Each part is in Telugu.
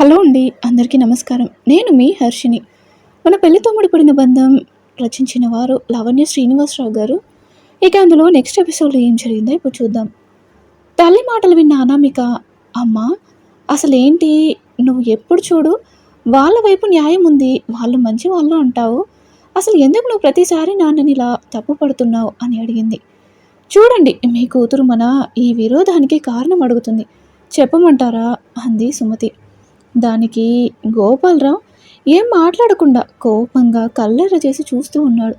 హలో అండి అందరికీ నమస్కారం. నేను మీ హర్షిని మన పెళ్ళితో ముడిపడిన బంధం రచించిన వారు లావణ్య శ్రీనివాసరావు గారు. ఇక అందులో నెక్స్ట్ ఎపిసోడ్లో ఏం జరిగిందో ఇప్పుడు చూద్దాం. తల్లి మాటలు విన్న అనామిక అమ్మ అసలేంటి? నువ్వు ఎప్పుడు చూడు? వాళ్ళ వైపు న్యాయం ఉంది. వాళ్ళు మంచి వాళ్ళు అంటావు. అసలు ఎందుకు నువ్వు ప్రతిసారి నాన్నని ఇలా తప్పు పడుతున్నావు? అని అడిగింది. చూడండి మీ కూతురు మన ఈ విరోధానికి కారణం అడుగుతుంది. చెప్పమంటారా? అంది సుమతి. దానికి గోపాలరావు ఏం మాట్లాడకుండా కోపంగా కల్లెర్ర చేసి చూస్తూ ఉన్నాడు.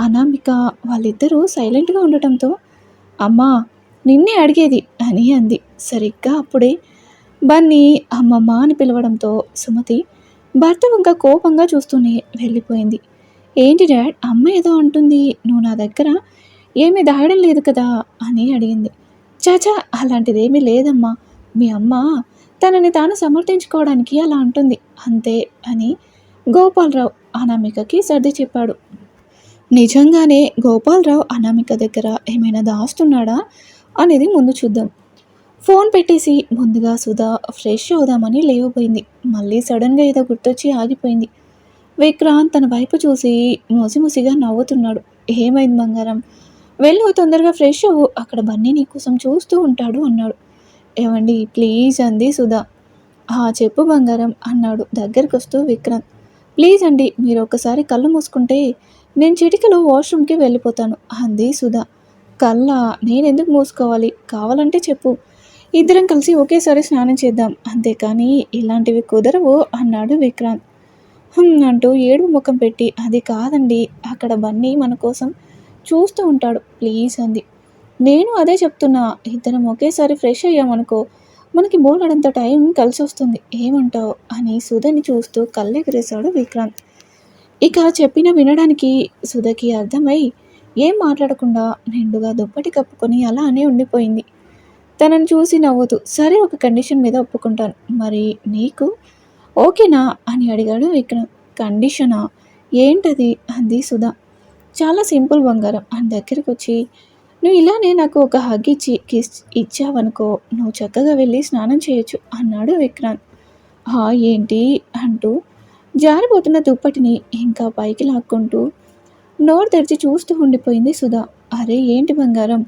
అనామిక వాళ్ళిద్దరూ సైలెంట్గా ఉండటంతో అమ్మా నిన్నే అడిగేది అని అంది. సరిగ్గా అప్పుడే బన్నీ అమ్మమ్మ అని పిలవడంతో సుమతి భర్త ఇంకా కోపంగా చూస్తూనే వెళ్ళిపోయింది. ఏంటి డాడ్ అమ్మ ఏదో అంటుంది. నువ్వు నా దగ్గర ఏమీ దాయడం లేదు కదా అని అడిగింది. చాచా అలాంటిదేమీ లేదమ్మా. మీ అమ్మ తనని తాను సమర్థించుకోవడానికి అలా అంటుంది. అంతే అని గోపాలరావు అనామికకి సర్ది చెప్పాడు. నిజంగానే గోపాలరావు అనామిక దగ్గర ఏమైనా దాస్తున్నాడా అనేది ముందు చూద్దాం. ఫోన్ పెట్టేసి ముందుగా సుధా ఫ్రెష్ అవుదామని లేవపోయింది మళ్ళీ సడన్గా ఏదో గుర్తొచ్చి ఆగిపోయింది. విక్రాంత్ తన వైపు చూసి ముసిముసిగా నవ్వుతున్నాడు. ఏమైంది బంగారం? వెళ్ళు తొందరగా ఫ్రెష్ అవ్వు. అక్కడ బన్నీ నీ కోసం చూస్తూ ఉంటాడు అన్నాడు. ఏమండి ప్లీజ్ అంది సుధా. ఆ చెప్పు బంగారం అన్నాడు దగ్గరికి వస్తూ విక్రాంత్ ప్లీజ్ అండి మీరు ఒకసారి కళ్ళు మూసుకుంటే నేను చిటికలో వాష్రూమ్కి వెళ్ళిపోతాను అంది సుధా. కళ్ళ? నేనెందుకు మూసుకోవాలి? కావాలంటే చెప్పు. ఇద్దరం కలిసి ఒకేసారి స్నానం చేద్దాం. అంతేకాని ఇలాంటివి కుదరవు అన్నాడు విక్రాంత్ అంటూ ఏడుపు ముఖం పెట్టి అది కాదండి అక్కడ బన్నీ మన కోసం చూస్తూ ఉంటాడు ప్లీజ్ అంది. నేను అదే చెప్తున్నా. ఇద్దరం ఒకేసారి ఫ్రెష్ అయ్యామనుకో మనకి బోలెడంత టైం కలిసి వస్తుంది ఏమంటావు? అని సుధని చూస్తూ కళ్ళెగిరేశాడు విక్రాంత్. ఇక చెప్పిన వినడానికి సుధకి అర్థమై ఏం మాట్లాడకుండా నిండుగా దుప్పటి కప్పుకొని అలానే ఉండిపోయింది. తనను చూసి నవ్వుతూ సరే ఒక కండిషన్ మీద ఒప్పుకుంటాను. మరి నీకు? ఓకేనా? అని అడిగాడు విక్రమ్ కండిషనా? ఏంటది? అంది సుధా. చాలా సింపుల్ బంగారం. అని దగ్గరికి వచ్చి నువ్వు ఇలానే నాకు ఒక హగ్ ఇచ్చి కిస్ ఇచ్చావనుకో నువ్వు చక్కగా వెళ్ళి స్నానం చేయొచ్చు అన్నాడు విక్రాంత్. హా ఏంటి? అంటూ జారిపోతున్న దుప్పటిని ఇంకా పైకి లాక్కుంటూ నోరు తెరిచి చూస్తూ ఉండిపోయింది సుధా. అరే ఏంటి బంగారం?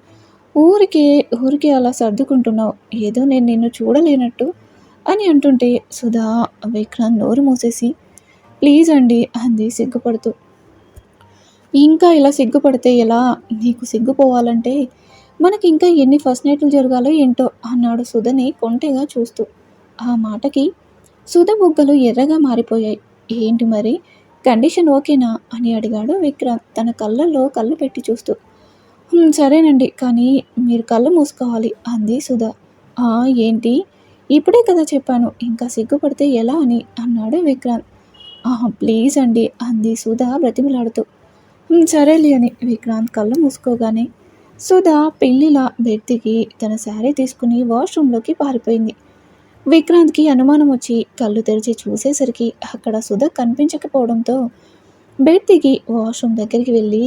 ఊరికే ఊరికే అలా సర్దుకుంటున్నావు. ఏదో నేను నిన్ను చూడలేనట్టు అని అంటుంటే సుధా విక్రాంత్ నోరు మూసేసి ప్లీజ్ అండి అంది సిగ్గుపడుతూ. ఇంకా ఇలా సిగ్గుపడితే ఎలా? నీకు సిగ్గుపోవాలంటే మనకి ఇంకా ఎన్ని ఫస్ట్ నైట్లు జరగాలో ఏంటో అన్నాడు సుధని కొంటెగా చూస్తూ. ఆ మాటకి సుధ బుగ్గలు ఎర్రగా మారిపోయాయి. ఏంటి మరి? కండిషన్ ఓకేనా? అని అడిగాడు విక్రాంత్. తన కళ్ళల్లో కళ్ళు పెట్టి చూస్తూ. సరేనండి కానీ మీరు కళ్ళు మూసుకోవాలి అంది సుధ. ఆ ఏంటి? ఇప్పుడే కదా చెప్పాను ఇంకా సిగ్గుపడితే ఎలా అని అన్నాడు విక్రాంత్. ఆహా ప్లీజ్ అండి అంది సుధ బ్రతిమలాడుతూ. సరేలే అని విక్రాంత్ కళ్ళు మూసుకోగానే సుధా పెళ్ళిలా బెడ్ దిగి తన శారీ తీసుకుని వాష్రూమ్లోకి పారిపోయింది. విక్రాంత్కి అనుమానం వచ్చి కళ్ళు తెరిచి చూసేసరికి అక్కడ సుధ కనిపించకపోవడంతో బెడ్ దిగి వాష్రూమ్ దగ్గరికి వెళ్ళి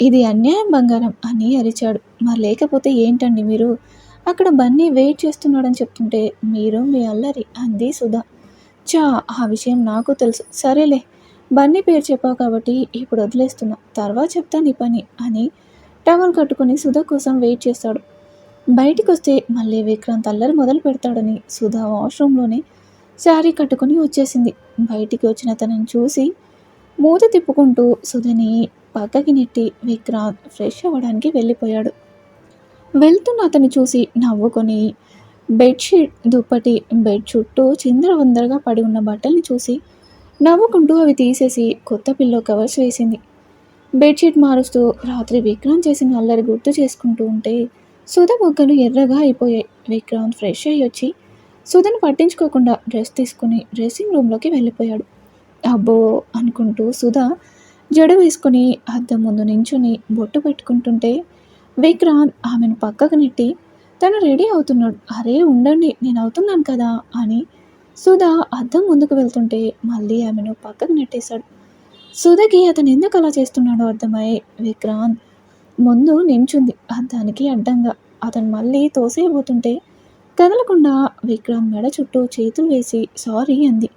ఇది అన్యాయం బంగారం అని అరిచాడు. మరి లేకపోతే ఏంటండి మీరు? అక్కడ బన్నీ వెయిట్ చేస్తున్నాడని చెప్తుంటే మీరు మీ అల్లరి అంది సుధా. చా ఆ విషయం నాకు తెలుసు. సరేలే బన్నీ పేరు చెప్పావు కాబట్టి ఇప్పుడు వదిలేస్తున్నా. తర్వాత చెప్తా నీ పని అని టవల్ కట్టుకుని సుధ కోసం వెయిట్ చేస్తాడు. బయటికి వస్తే మళ్ళీ విక్రాంత్ అల్లరి మొదలు పెడతాడని సుధా వాష్రూమ్లోనే శారీ కట్టుకుని వచ్చేసింది. బయటికి వచ్చిన తనని చూసి మూత తిప్పుకుంటూ సుధని పక్కకి నెట్టి విక్రాంత్ ఫ్రెష్ అవ్వడానికి వెళ్ళిపోయాడు. వెళ్తున్న అతన్ని చూసి నవ్వుకొని బెడ్షీట్ దుప్పటి బెడ్ చుట్టూ చిందరవందరగా పడి ఉన్న బట్టల్ని చూసి నవ్వుకుంటూ అవి తీసేసి కొత్త పిల్లో కవర్స్ వేసింది. బెడ్షీట్ మారుస్తూ రాత్రి విక్రాంత్ చేసిన అల్లరి గుర్తు చేసుకుంటూ ఉంటే సుధ మొగ్గలు ఎర్రగా అయిపోయాయి. విక్రాంత్ ఫ్రెష్ అయ్యి వచ్చి సుధను పట్టించుకోకుండా డ్రెస్ తీసుకుని డ్రెస్సింగ్ రూమ్లోకి వెళ్ళిపోయాడు. అబ్బో అనుకుంటూ సుధ జడ వేసుకుని అద్దం ముందు నించుని బొట్టు పెట్టుకుంటుంటే విక్రాంత్ ఆమెను పక్కకు నెట్టి తను రెడీ అవుతున్నాడు. అరే ఉండండి నేను అవుతున్నాను కదా అని సుధా అద్దం ముందుకు వెళ్తుంటే మళ్ళీ ఆమెను పక్కకు నెట్టేశాడు. సుధకి అతను ఎందుకు అలా చేస్తున్నాడో అర్థమై విక్రాంత్ ముందు నించుంది. అద్దానికి అడ్డంగా అతను మళ్ళీ తోసేయబోతుంటే కదలకుండా విక్రాంత్ మెడ చుట్టూ చేతులు వేసి సారీ అంది.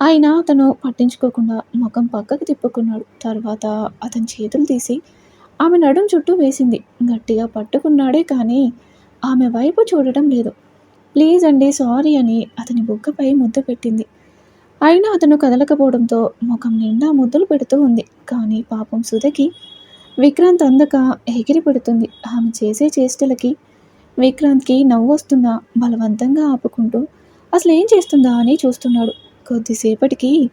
ఆయన అతను పట్టించుకోకుండా ముఖం పక్కకు తిప్పుకున్నాడు. తర్వాత అతని చేతులు తీసి ఆమె నడుం చుట్టూ వేసింది. గట్టిగా పట్టుకున్నాడే కానీ ఆమె వైపు చూడటం లేదు. ప్లీజ్ అండి సారీ అని అతని బుగ్గపై ముద్దు పెట్టింది. అయినా అతను కదలకపోవడంతో ముఖం నిండా ముద్దులు పెడుతూ ఉంది. కానీ పాపం సుధకి విక్రాంత్ అందక ఎగిరి పెడుతుంది. ఆమె చేసే చేష్టలకి విక్రాంత్కి నవ్వు వస్తున్నా బలవంతంగా ఆపుకుంటూ అసలు ఏం చేస్తుందా? అని చూస్తున్నాడు. కొద్దిసేపటికి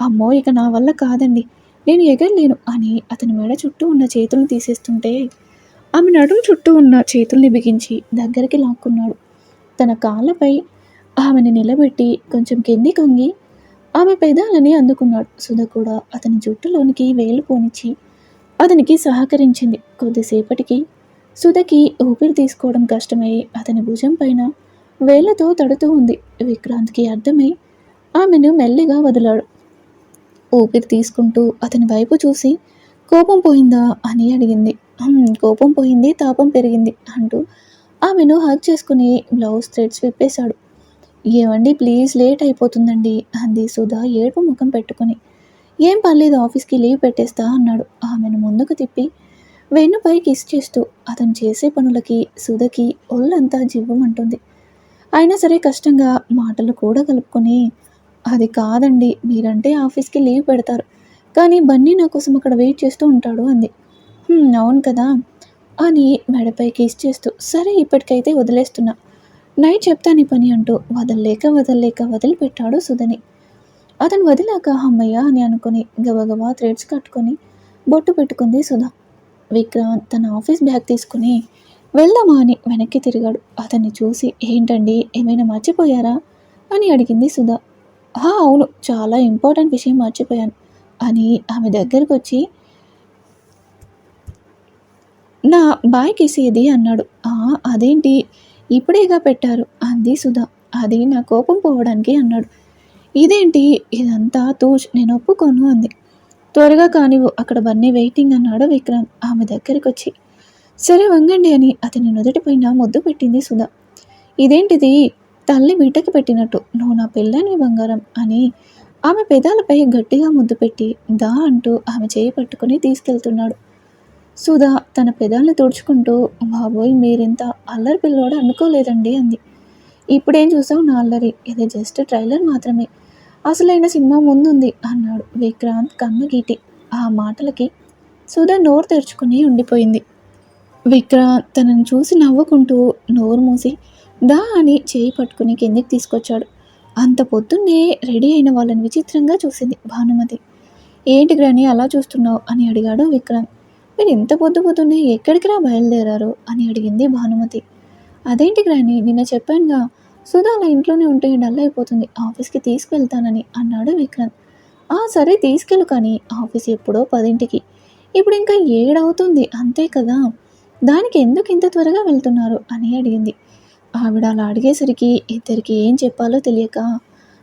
అమ్మో ఇక నా వల్ల కాదండి. నేను ఎగరలేను అని అతని మెడ చుట్టూ ఉన్న చేతులను తీసేస్తుంటే ఆమె నడుము చుట్టూ ఉన్న చేతుల్ని బిగించి దగ్గరికి లాక్కున్నాడు. తన కాళ్ళపై ఆమెను నిలబెట్టి కొంచెం కింది కొంగి ఆమె పెదాలని అందుకున్నాడు. సుధ కూడా అతని జుట్టులోనికి వేలు పోనిచ్చి అతనికి సహకరించింది. కొద్దిసేపటికి సుధకి ఊపిరి తీసుకోవడం కష్టమై అతని భుజం పైన వేళ్ళతో తడుతూ ఉంది. విక్రాంత్కి అర్థమై ఆమెను మెల్లిగా వదిలాడు. ఊపిరి తీసుకుంటూ అతని వైపు చూసి కోపం పోయిందా? అని అడిగింది. కోపం పోయింది తాపం పెరిగింది అంటూ ఆమెను హక్ చేసుకుని బ్లౌజ్ థ్రెడ్స్ విప్పేశాడు. ఏమండి ప్లీజ్ లేట్ అయిపోతుందండి అంది సుధా ఏడుపు ముఖం పెట్టుకుని. ఏం పర్లేదు ఆఫీస్కి లీవ్ పెట్టేస్తా అన్నాడు. ఆమెను ముందుకు తిప్పి వెన్నుపై కిస్ చేస్తూ అతను చేసే పనులకి సుధకి ఒళ్ళంతా జివ్వమంటుంది అయినా సరే కష్టంగా మాటలు కూడా కలుపుకొని అది కాదండి మీరంటే ఆఫీస్కి లీవ్ పెడతారు కానీ బన్నీ నా కోసం అక్కడ వెయిట్ చేస్తూ ఉంటాడు అంది. అవును కదా అని మెడపై కిస్ చేస్తూ సరే ఇప్పటికైతే వదిలేస్తున్నా. నైట్ చెప్తాను పని అంటూ వదలలేక వదలలేక వదిలిపెట్టాడు సుధని. అతను వదిలాక అమ్మయ్య అని అనుకుని గబగబా థ్రెడ్స్ కట్టుకొని బొట్టు పెట్టుకుంది సుధా. విక్రాంత్ తన ఆఫీస్ బ్యాగ్ తీసుకుని వెళ్దామా అని వెనక్కి తిరిగాడు. అతన్ని చూసి ఏంటండి ఏమైనా మర్చిపోయారా? అని అడిగింది సుధా. అవును చాలా ఇంపార్టెంట్ విషయం మర్చిపోయాను అని ఆమె దగ్గరకు వచ్చి నా బాయ్ ఇది అన్నాడు అదేంటి? ఇప్పుడేగా పెట్టారు? అంది సుధా. అది నా కోపం పోవడానికి అన్నాడు. ఇదేంటి? ఇదంతా తూజ్ నేను ఒప్పుకోను అంది. త్వరగా కానివ్వు అక్కడ బన్నీ వెయిటింగ్ అన్నాడు విక్రాంత్. ఆమె దగ్గరికి వచ్చి సరే వంగండి అని అతని నుదుటిపైన ముద్దు పెట్టింది సుధా. ఇదేంటిది? తల్లి బిడ్డకి పెట్టినట్టు నువ్వు నా పిల్లని బంగారం అని ఆమె పెదాలపై గట్టిగా ముద్దు పెట్టి దా అంటూ ఆమె చేయి పట్టుకుని తీసుకెళ్తున్నాడు. సుధా తన పెదాలను తుడుచుకుంటూ బాబోయ్ మీరింత అల్లరి పిల్లోడు అనుకోలేదండి అంది. ఇప్పుడేం చూసావు నా అల్లరి? ఇది జస్ట్ ట్రైలర్ మాత్రమే. అసలైన సినిమా ముందుంది అన్నాడు విక్రాంత్ కన్నగీటి. ఆ మాటలకి సుధా నోరు తెరుచుకుని ఉండిపోయింది. విక్రాంత్ తనను చూసి నవ్వుకుంటూ నోరు మూసి దా అని చేయి పట్టుకుని కిందికి తీసుకొచ్చాడు. అంత పొద్దున్నే రెడీ అయిన వాళ్ళని విచిత్రంగా చూసింది భానుమతి. ఏంటి గ్రాని అలా చూస్తున్నావు? అని అడిగాడు విక్రాంత్. మీరు ఇంత పొద్దు పొద్దున్నే ఎక్కడికి రా బయలుదేరారు అని అడిగింది భానుమతి. అదేంటి గ్రాని నిన్న చెప్పానుగా సుధా అలా ఇంట్లోనే ఉంటే డల్ అయిపోతుంది ఆఫీస్కి తీసుకెళ్తానని అన్నాడు విక్రాంత్ ఆ సరే తీసుకెళ్ళు కానీ ఆఫీస్ ఎప్పుడో పదింటికి. ఇప్పుడు ఇంకా ఏడవుతుంది అంతే కదా. దానికి ఎందుకు ఇంత త్వరగా వెళ్తున్నారు? అని అడిగింది. ఆవిడ అలా అడిగేసరికి ఇద్దరికి ఏం చెప్పాలో తెలియక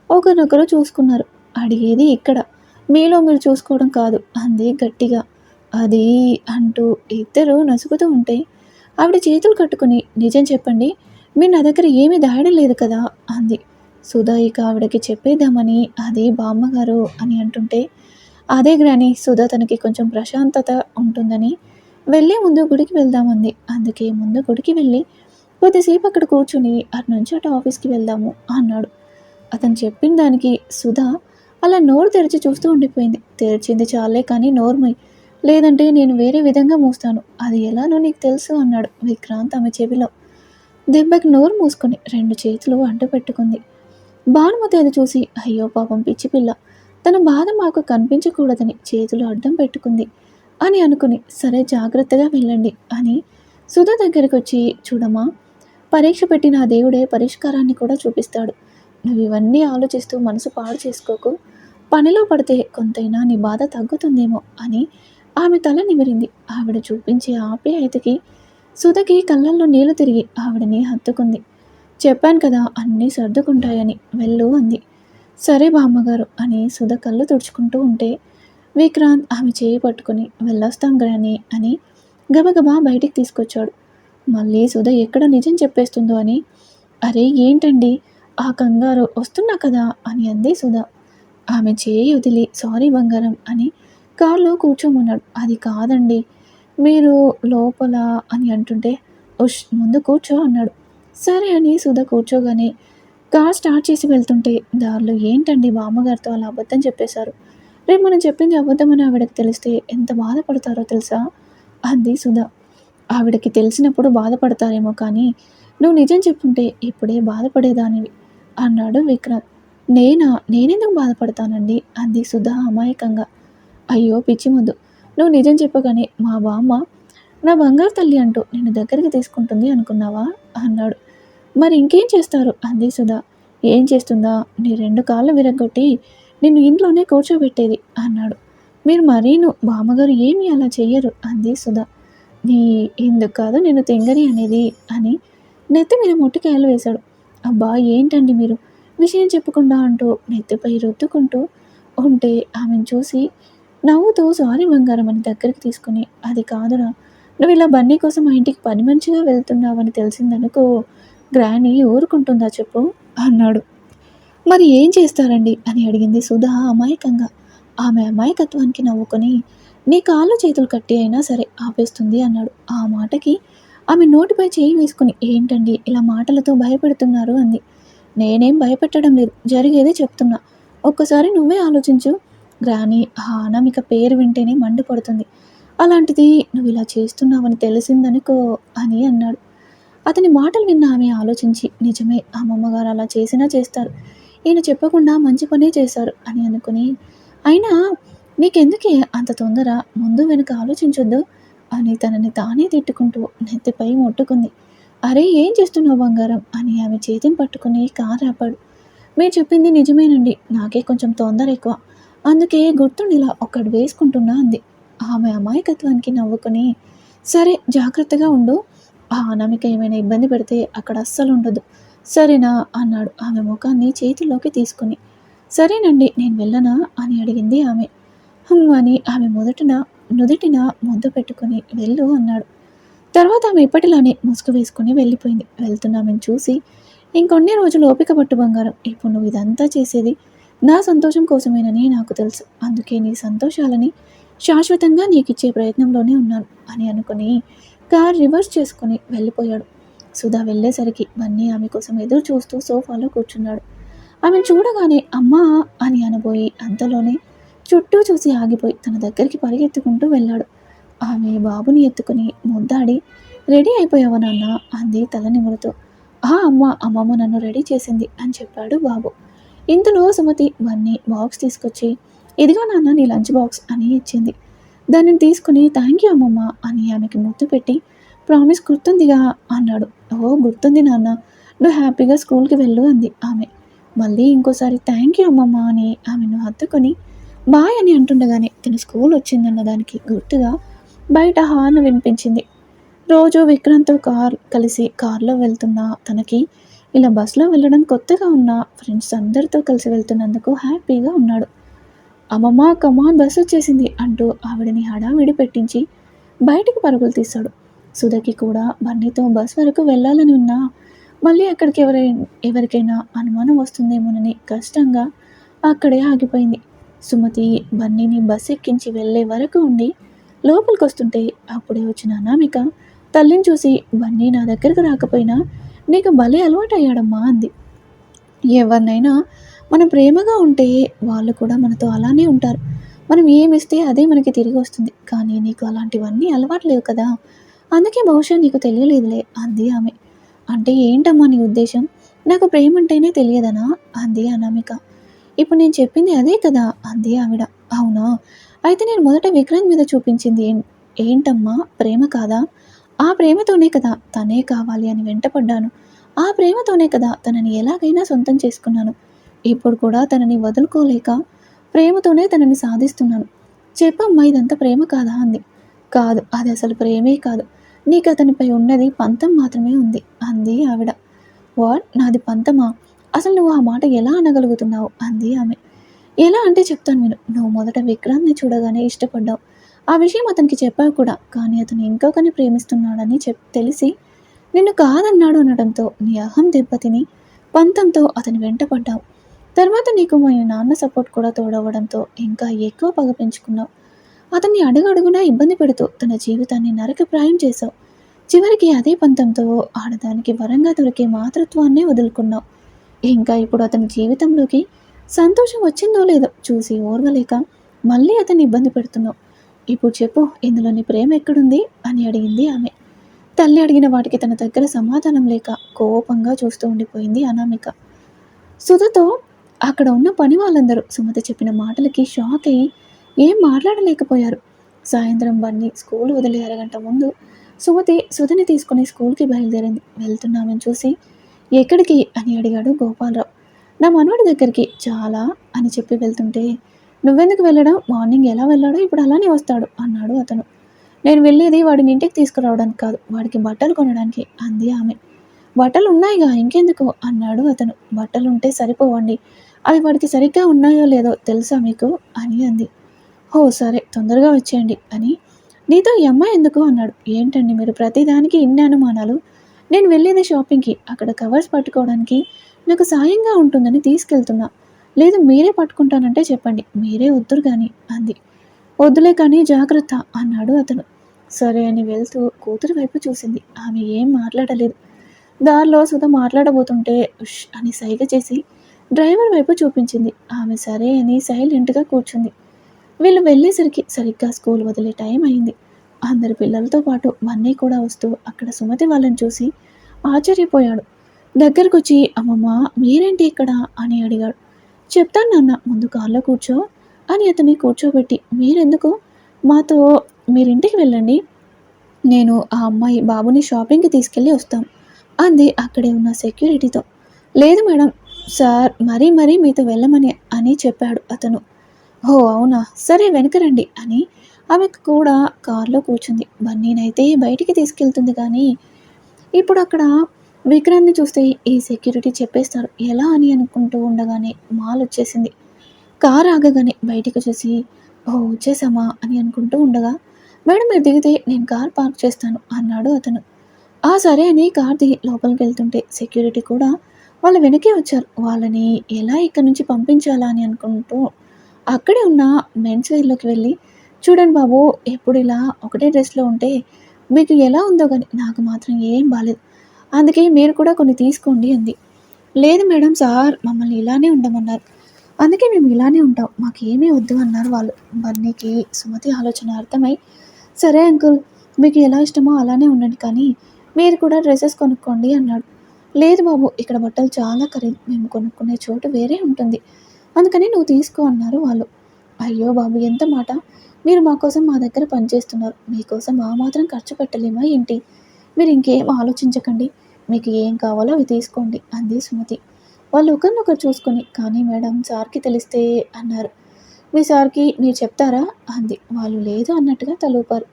ఒకరినొకరు చూసుకున్నారు. అడిగేది ఇక్కడ. మీలో మీరు చూసుకోవడం కాదు అంది గట్టిగా. అది అంటూ ఇద్దరు నసుకుతూ ఉంటే ఆవిడ చేతులు కట్టుకుని నిజం చెప్పండి మీరు నా దగ్గర ఏమీ దాయడం లేదు కదా? అంది. సుధా ఇక ఆవిడకి చెప్పేద్దామని అది బామ్మగారు అని అంటుంటే అదే గ్రాని సుధా తనకి కొంచెం ప్రశాంతత ఉంటుందని వెళ్ళే ముందు గుడికి వెళ్దామంది అందుకే ముందు గుడికి వెళ్ళి కొద్దిసేపు అక్కడ కూర్చుని అటు నుంచి అటు ఆఫీస్కి వెళ్దాము అన్నాడు. అతను చెప్పిన దానికి సుధా అలా నోరు తెరిచి చూస్తూ ఉండిపోయింది. తెరిచింది చాలే కానీ నోర్మై లేదంటే నేను వేరే విధంగా మూస్తాను. అది ఎలానో నీకు తెలుసు అన్నాడు విక్రాంత్ ఆమె చెవిలో. దెబ్బకి నోరు మూసుకుని రెండు చేతులు అడ్డు పెట్టుకుంది. భానుమతి అది చూసి అయ్యో పాపం పిచ్చి పిల్ల. తన బాధ మాకు కనిపించకూడదని చేతులు అడ్డం పెట్టుకుంది అని అనుకుని సరే జాగ్రత్తగా వెళ్ళండి అని సుధ దగ్గరికి వచ్చి చూడమా పరీక్ష పెట్టిన ఆ దేవుడే పరిష్కారాన్ని కూడా చూపిస్తాడు. నువ్వు ఇవన్నీ ఆలోచిస్తూ మనసు పాడు చేసుకోకు. పనిలో పడితే కొంతైనా నీ బాధ తగ్గుతుందేమో అని ఆమె తల నిమిరింది ఆవిడ చూపించే ఆప్యాయతకి సుధకి కళ్ళల్లో నీళ్ళు తిరిగి ఆవిడని హత్తుకుంది. చెప్పాను కదా అన్నీ సర్దుకుంటాయని వెళ్ళు అంది. సరే బామ్మగారు అని సుధ కళ్ళు తుడుచుకుంటూ ఉంటే విక్రాంత్ ఆమె చేయి పట్టుకుని వెళ్ళొస్తాం గ్రాని అని గబగబా బయటికి తీసుకొచ్చాడు. మళ్ళీ సుధ ఎక్కడ నిజం చెప్పేస్తుందో అని అరే ఏంటండి ఆ కంగారు వస్తున్నా కదా అని అంది సుధ. ఆమె చేయి వదిలి సారీ బంగారం అని కారులో కూర్చోమన్నాడు. అది కాదండి మీరు లోపల అని అంటుంటే ఉష్ ముందు కూర్చో అన్నాడు. సరే అని సుధా కూర్చోగానే కార్ స్టార్ట్ చేసి వెళ్తుంటే దారిలో ఏంటండి బామ్మగారితో అలా అబద్ధం చెప్పేశారు? రేపు మనం చెప్పింది అబద్ధమని ఆవిడకి తెలిస్తే ఎంత బాధపడతారో తెలుసా? అంది సుధా. ఆవిడకి తెలిసినప్పుడు బాధపడతారేమో కానీ నువ్వు నిజం చెప్పుంటే ఇప్పుడే బాధపడేదానివి అన్నాడు విక్రాంత్. నేనా? నేనెందుకు బాధపడతానండి? అంది సుధా అమాయకంగా. అయ్యో పిచ్చి ముద్దు. నువ్వు నిజం చెప్పగానే మా బామ్మ నా బంగారు తల్లి అంటూ నిన్ను దగ్గరికి తీసుకుంటుంది అనుకున్నావా? అన్నాడు. మరి ఇంకేం చేస్తారు? అంది సుధా. ఏం చేస్తుందా? నీ రెండు కాళ్ళు విరగొట్టి నిన్ను ఇంట్లోనే కూర్చోబెట్టేది అన్నాడు. మీరు మరీను బామ్మగారు ఏమీ అలా చెయ్యరు అంది సుధా. నీ ఎందుకు కాదు నేను తెంగరి అనేది అని నెత్తి మీద మొట్టికాయలు వేశాడు. అబ్బా ఏంటండి మీరు? విషయం చెప్పకుండా అంటూ నెత్తిపై రుద్దుకుంటూ ఉంటే ఆమెను చూసి నవ్వుతూ సారీ బంగారం అని దగ్గరికి తీసుకుని అది కాదురా నువ్వు ఇలా బన్నీ కోసం మా ఇంటికి పని మంచిగా వెళ్తున్నావని తెలిసిందనుకో గ్రాని ఊరుకుంటుందా చెప్పు? అన్నాడు. మరి ఏం చేస్తారండి? అని అడిగింది సుధా అమాయకంగా. ఆమె అమాయకత్వానికి నవ్వుకొని నీ కాళ్ళు చేతులు కట్టి అయినా సరే ఆపేస్తుంది అన్నాడు. ఆ మాటకి ఆమె నోటిపై చేయి వేసుకుని ఏంటండి ఇలా మాటలతో భయపెడుతున్నారు? అంది. నేనేం భయపెట్టడం లేదు జరిగేదే చెప్తున్నా. ఒక్కసారి నువ్వే ఆలోచించు. గ్రాని ఆ అనామిక పేరు వింటేనే మండిపడుతుంది అలాంటిది నువ్వు ఇలా చేస్తున్నావని తెలిసిందనుకో అని అన్నాడు. అతని మాటలు విన్న ఆమె ఆలోచించి నిజమే అమ్మమ్మగారు అలా చేసినా చేస్తారు. ఈయన చెప్పకుండా మంచి పనే చేశారు అని అనుకుని అయినా నీకెందుకే అంత తొందర? ముందు వెనుక ఆలోచించొద్దు అని తనని తానే తిట్టుకుంటూ నెత్తిపై ముట్టుకుంది. అరే ఏం చేస్తున్నావు బంగారం? అని ఆమె చేతిని పట్టుకుని కారు ఆపాడు. మీరు చెప్పింది నిజమేనండి. నాకే కొంచెం తొందర ఎక్కువ. అందుకే గుర్తుండిలా ఒక్కడు వేసుకుంటున్నా అంది. ఆమె అమాయకత్వానికి నవ్వుకుని సరే జాగ్రత్తగా ఉండు. ఆ అనామిక ఏమైనా ఇబ్బంది పెడితే అక్కడ అస్సలు ఉండదు. సరేనా అన్నాడు ఆమె ముఖాన్ని చేతిలోకి తీసుకుని. సరేనండి నేను వెళ్ళనా అని అడిగింది ఆమె. అని ఆమె మొదటిన నుదుటిన ముద్దు పెట్టుకుని వెళ్ళు అన్నాడు. తర్వాత ఆమె ఇప్పటిలానే ముసుగు వేసుకుని వెళ్ళిపోయింది. వెళ్తున్నామని చూసి ఇంకొన్ని రోజులు ఓపిక పట్టు బంగారం. ఇప్పుడు నువ్వు ఇదంతా చేసేది నా సంతోషం కోసమేనని నాకు తెలుసు. అందుకే నీ సంతోషాలని శాశ్వతంగా నీకు ఇచ్చే ప్రయత్నంలోనే ఉన్నాను అని అనుకుని కార్ రివర్స్ చేసుకుని వెళ్ళిపోయాడు. సుధా వెళ్ళేసరికి బన్నీ ఆమె కోసం ఎదురు చూస్తూ సోఫాలో కూర్చున్నాడు. ఆమెను చూడగానే అమ్మా అని అనబోయి అంతలోనే చుట్టూ చూసి ఆగిపోయి తన దగ్గరికి పరిగెత్తుకుంటూ వెళ్ళాడు. ఆమె బాబుని ఎత్తుకుని ముద్దాడి రెడీ అయిపోయావా నాన్న? అంది తల నిమురుతూ. ఆ అమ్మ అమ్మమ్మ నన్ను రెడీ చేసింది అని చెప్పాడు బాబు. ఇంతలో సుమతి బన్నీ బాక్స్ తీసుకొచ్చి ఇదిగో నాన్న నీ లంచ్ బాక్స్ అని ఇచ్చింది. దానిని తీసుకుని థ్యాంక్ యూ అమ్మమ్మ అని ఆమెకి ముద్దు పెట్టి ప్రామిస్ గుర్తుందిగా అన్నాడు. ఓ గుర్తుంది నాన్న. నువ్వు హ్యాపీగా స్కూల్కి వెళ్ళు అంది ఆమె. మళ్ళీ ఇంకోసారి థ్యాంక్ యూ అమ్మమ్మ అని ఆమెను హత్తుకొని బాయ్ అని అంటుండగానే తన స్కూల్ వచ్చిందన్న దానికి గుర్తుగా బయట హార్న్ వినిపించింది. రోజు విక్రాంత్తో కార్ కలిసి కార్లో వెళ్తున్న తనకి ఇలా బస్సులో వెళ్ళడం కొత్తగా ఉన్న ఫ్రెండ్స్ అందరితో కలిసి వెళ్తున్నందుకు హ్యాపీగా ఉన్నాడు. అమ్మమ్మ కమాన్ బస్సు వచ్చేసింది అంటూ ఆవిడని హడావిడి పెట్టించి బయటికి పరుగులు తీశాడు సుధకి కూడా బన్నీతో బస్ వరకు వెళ్ళాలని ఉన్నా మళ్ళీ అక్కడికి ఎవరైనా ఎవరికైనా అనుమానం వస్తుందేమోనని కష్టంగా అక్కడే ఆగిపోయింది. సుమతి బన్నీని బస్ ఎక్కించి వెళ్ళే వరకు ఉండి లోపలికి వస్తుంటే అప్పుడే వచ్చిన అనామిక తల్లిని చూసి బన్నీ నా దగ్గరకు రాకపోయినా నీకు భలే అలవాటు అయ్యాడమ్మా అంది. ఎవరినైనా మనం ప్రేమగా ఉంటే వాళ్ళు కూడా మనతో అలానే ఉంటారు. మనం ఏమిస్తే అదే మనకి తిరిగి వస్తుంది. కానీ నీకు అలాంటివన్నీ అలవాటు లేవు కదా. అందుకే బహుశా నీకు తెలియలేదులే అంది ఆమె. అంటే ఏంటమ్మా నీ ఉద్దేశం? నాకు ప్రేమ అంటేనే తెలియదనా? అంది అనామిక. ఇప్పుడు నేను చెప్పింది అదే కదా అంది ఆవిడ. అవునా? అయితే నేను మొదట విక్రాంత్ మీద చూపించింది ఏం ఏంటమ్మా? ప్రేమ కాదా? ఆ ప్రేమతోనే కదా తనే కావాలి అని వెంటపడ్డాను. ఆ ప్రేమతోనే కదా తనని ఎలాగైనా సొంతం చేసుకున్నాను. ఇప్పుడు కూడా తనని వదులుకోలేక ప్రేమతోనే తనని సాధిస్తున్నాను. చెప్పమ్మా ఇదంతా ప్రేమ కాదా అంది. కాదు అది అసలు ప్రేమే కాదు. నీకు అతనిపై ఉన్నది పంతం మాత్రమే ఉంది అంది ఆవిడ. వాట్? నాది పంతమా? అసలు నువ్వు ఆ మాట ఎలా అనగలుగుతున్నావు? అంది ఆమె. ఎలా అంటే చెప్తాను నేను నువ్వు మొదట విక్రాంత్ని చూడగానే ఇష్టపడ్డావు. ఆ విషయం అతనికి చెప్పావు కూడా. కానీ అతను ఇంకొకరిని ప్రేమిస్తున్నాడని చెప్ తెలిసి నిన్ను కాదన్నాడు అనడంతో నీ అహం దెబ్బతిని పంతంతో అతని వెంట పడ్డావు. తర్వాత నీకు మీ నాన్న సపోర్ట్ కూడా తోడవడంతో ఇంకా ఎక్కువ పగ పెంచుకున్నావు. అతన్ని అడుగడుగునా ఇబ్బంది పెడుతూ తన జీవితాన్ని నరకప్రాయం చేశావు. చివరికి అదే పంతంతో ఆడదానికి వరంగా దొరికే మాతృత్వాన్నే వదులుకున్నావు. ఇంకా ఇప్పుడు అతని జీవితంలోకి సంతోషం వచ్చిందో లేదో చూసి ఓర్వలేక మళ్ళీ అతన్ని ఇబ్బంది పెడుతున్నావు. ఇప్పుడు చెప్పు ఇందులో నీ ప్రేమ ఎక్కడుంది? అని అడిగింది ఆమె. తల్లి అడిగిన వాటికి తన దగ్గర సమాధానం లేక కోపంగా చూస్తూ ఉండిపోయింది అనామిక. సుధతో అక్కడ ఉన్న పని వాళ్ళందరూ సుమత చెప్పిన మాటలకి షాక్ అయ్యి ఏం మాట్లాడలేకపోయారు. సాయంత్రం బన్ని స్కూల్ వదిలే అరగంట ముందు సుమతి సుధని తీసుకుని స్కూల్కి బయలుదేరింది. వెళ్తున్నామని చూసి ఎక్కడికి? అని అడిగాడు గోపాలరావు. నా మనవడి దగ్గరికి చాలా అని చెప్పి వెళ్తుంటే నువ్వెందుకు వెళ్ళడం? మార్నింగ్ ఎలా వెళ్ళాడో ఇప్పుడు అలానే వస్తాడు అన్నాడు అతను. నేను వెళ్ళేది వాడిని ఇంటికి తీసుకురావడానికి కాదు వాడికి బట్టలు కొనడానికి అంది ఆమె. బట్టలు ఉన్నాయిగా ఇంకెందుకు? అన్నాడు అతను. బట్టలు ఉంటే సరిపోవండి. అవి వాడికి సరిగ్గా ఉన్నాయో లేదో తెలుసా మీకు? అని అంది. ఓ సరే తొందరగా వచ్చేయండి అని. నీతో ఈ అమ్మాయి ఎందుకు? అన్నాడు. ఏంటండి మీరు ప్రతిదానికి ఇన్ని అనుమానాలు? నేను వెళ్ళేది షాపింగ్కి అక్కడ కవర్స్ పట్టుకోవడానికి. నాకు సాయంగా ఉంటుందని తీసుకెళ్తున్నా. లేదు మీరే పట్టుకుంటానంటే చెప్పండి. మీరే వద్దురు కానీ అంది. వద్దులే కానీ జాగ్రత్త అన్నాడు అతను. సరే అని వెళ్తూ కూతురు వైపు చూసింది. ఆమె ఏం మాట్లాడలేదు. దారిలో సుధ మాట్లాడబోతుంటే ఉష్ అని సైగ చేసి డ్రైవర్ వైపు చూపించింది. ఆమె సరే అని సైలెంట్గా కూర్చుంది. వీళ్ళు వెళ్ళేసరికి సరిగ్గా స్కూల్ వదిలే టైం అయింది. అందరి పిల్లలతో పాటు మన్నీ కూడా వస్తూ అక్కడ సుమతి వాళ్ళని చూసి ఆశ్చర్యపోయాడు. దగ్గరకొచ్చి అమ్మమ్మ మీరేంటి ఇక్కడ? అని అడిగాడు. చెప్తాను నాన్న ముందు కార్లో కూర్చో. అని అతన్ని కూర్చోబెట్టి మీరెందుకు? మాతో మీరింటికి వెళ్ళండి. నేను ఆ అమ్మాయి బాబుని షాపింగ్కి తీసుకెళ్ళి వస్తాం అంది అక్కడే ఉన్న సెక్యూరిటీతో. లేదు మేడం సార్ మరీ మరీ మీతో వెళ్ళమని అని చెప్పాడు అతను. ఓ అవునా? సరే వెనక రండి అని ఆమె కూడా కారులో కూర్చుంది. బన్నీనైతే బయటికి తీసుకెళ్తుంది కానీ ఇప్పుడు అక్కడ విక్రాంత్ని చూస్తే ఈ సెక్యూరిటీ చెప్పేస్తారు ఎలా అని అనుకుంటూ ఉండగానే మాల్ వచ్చేసింది. కార్ ఆగగానే బయటికి చూసి ఓ వచ్చేసామా? అని అనుకుంటూ ఉండగా మేడం మీరు దిగితే నేను కార్ పార్క్ చేస్తాను అన్నాడు అతను. ఆ సరే అని కార్ దిగి లోపలికి వెళ్తుంటే సెక్యూరిటీ కూడా వాళ్ళ వెనకే వచ్చారు. వాళ్ళని ఎలా ఇక్కడి నుంచి పంపించాలా? అని అనుకుంటూ అక్కడే ఉన్న మెన్స్ వేర్లోకి వెళ్ళి చూడండి బాబు ఎప్పుడు ఇలా ఒకటే డ్రెస్లో ఉంటే మీకు ఎలా ఉందో కానీ నాకు మాత్రం ఏం బాలేదు. అందుకే మీరు కూడా కొన్ని తీసుకోండి అంది. లేదు మేడం సార్ మమ్మల్ని ఇలానే ఉండమన్నారు. అందుకే మేము ఇలానే ఉంటాం. మాకేమీ వద్దు అన్నారు వాళ్ళు. బన్నీకి సుమతి ఆలోచన అర్థమై సరే అంకుల్ మీకు ఎలా ఇష్టమో అలానే ఉండండి కానీ మీరు కూడా డ్రెస్సెస్ కొనుక్కోండి అన్నాడు. లేదు బాబు ఇక్కడ బట్టలు చాలా ఖరీదు మేము కొనుక్కునే చోటు వేరే ఉంటుంది. అందుకని నువ్వు తీసుకో అన్నారు వాళ్ళు. అయ్యో బాబు ఎంత మాట. మీరు మా కోసం మా దగ్గర పనిచేస్తున్నారు. మీకోసం ఆ మాత్రం ఖర్చు పెట్టలేమా ఏంటి? మీరు ఇంకేం ఆలోచించకండి. మీకు ఏం కావాలో అవి తీసుకోండి అంది సుమతి. వాళ్ళు ఒకరినొకరు చూసుకొని కానీ మేడం సార్కి తెలిస్తే అన్నారు. మీ సార్కి మీరు చెప్తారా? అంది. వాళ్ళు లేదు అన్నట్టుగా తలూపారు.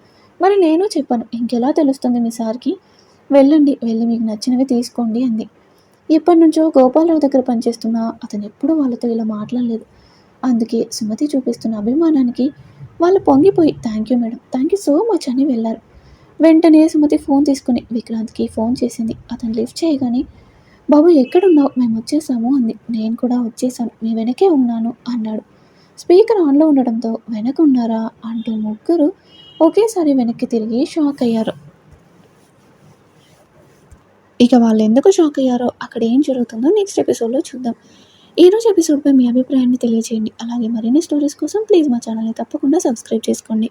మరి నేను చెప్పాను. ఇంకెలా తెలుస్తుంది మీ సార్కి? వెళ్ళండి వెళ్ళి మీకు నచ్చినవి తీసుకోండి అంది. ఎప్పటి నుంచో గోపాలరావు దగ్గర పనిచేస్తున్నా అతను ఎప్పుడూ వాళ్ళతో ఇలా మాట్లాడలేదు. అందుకే సుమతి చూపిస్తున్న అభిమానానికి వాళ్ళు పొంగిపోయి thank you madam. Thank you so much అని వెళ్ళారు. వెంటనే సుమతి ఫోన్ తీసుకుని విక్రాంత్కి ఫోన్ చేసింది. అతను లిఫ్ట్ చేయగానే బాబు ఎక్కడున్నావు? మేము వచ్చేసాము అంది. నేను కూడా వచ్చేసాను. మీ వెనకే ఉన్నాను అన్నాడు. స్పీకర్ ఆన్లో ఉండడంతో వెనక ఉన్నారా? అంటూ ముగ్గురు ఒకేసారి వెనక్కి తిరిగి షాక్ అయ్యారు. ఇక వాళ్ళు ఎందుకు షాక్ అయ్యారో అక్కడ ఏం జరుగుతుందో నెక్స్ట్ ఎపిసోడ్లో చూద్దాం. ఈరోజు ఎపిసోడ్పై మీ అభిప్రాయాన్ని తెలియజేయండి. అలాగే మరిన్ని స్టోరీస్ కోసం ప్లీజ్ మా ఛానల్ని తప్పకుండా సబ్స్క్రైబ్ చేసుకోండి.